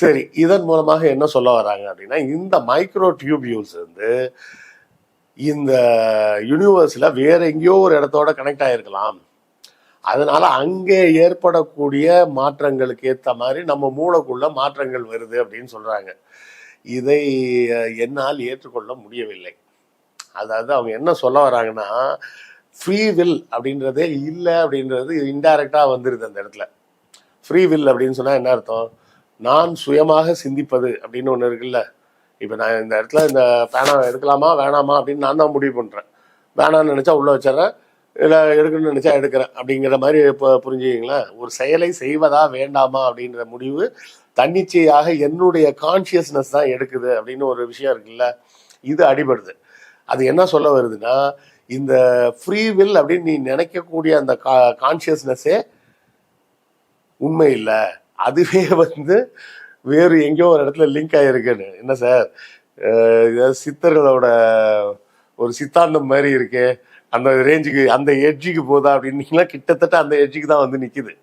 சரி இதன் மூலமாக என்ன சொல்ல வராங்க அப்படின்னா இந்த மைக்ரோ டியூபியூல்ஸ் வந்து இந்த யூனிவர்ஸில் வேற எங்கேயோ ஒரு இடத்தோட கனெக்ட் ஆயிருக்கலாம். அதனால அங்கே ஏற்படக்கூடிய மாற்றங்களுக்கு ஏற்ற மாதிரி நம்ம மூளைக்குள்ள மாற்றங்கள் வருது அப்படின்னு சொல்றாங்க. இதை என்னால் ஏற்றுக்கொள்ள முடியவில்லை. அதாவது அவங்க என்ன சொல்ல வராங்கன்னா ஃப்ரீ வில் அப்படின்றதே இல்லை அப்படின்றது இன்டைரக்டாக வந்துடுது அந்த இடத்துல. ஃப்ரீ வில் அப்படின்னு சொன்னால் என்ன அர்த்தம்? நான் சுயமாக சிந்திப்பது அப்படின்னு ஒன்று இருக்குல்ல. இப்போ நான் இந்த இடத்துல இந்த பேனா எடுக்கலாமா வேணாமா அப்படின்னு நான் தான் முடிவு பண்ணுறேன் வேணாம்னு நினச்சா உள்ளே வச்சிடறேன் இல்லை எடுக்கணும்னு நினச்சா எடுக்கிறேன் அப்படிங்கிற மாதிரி இப்போ புரிஞ்சுக்கிங்களேன் ஒரு செயலை செய்வதா வேண்டாமா அப்படின்ற முடிவு தன்னிச்சையாக என்னுடைய கான்ஷியஸ்னஸ் தான் எடுக்குது அப்படின்னு ஒரு விஷயம் இருக்குல்ல. இது அடிபடுது. அது என்ன சொல்ல வருதுன்னா இந்த ஃப்ரீ வில் அப்படின்னு நீ நினைக்கக்கூடிய அந்த கா கான்ஷியஸ்னஸ்ஸே உண்மை இல்லை. அதுவே வந்து வேறு எங்கேயோ ஒரு இடத்துல லிங்க் ஆகிருக்குன்னு என்ன சார் ஏதாவது சித்தர்களோட ஒரு சித்தாந்தம் மாதிரி இருக்கே. அந்த ரேஞ்சுக்கு அந்த எட்ஜுக்கு போதா அப்படின்னீங்கன்னா கிட்டத்தட்ட அந்த எட்ஜுக்கு தான் வந்து நிற்கிது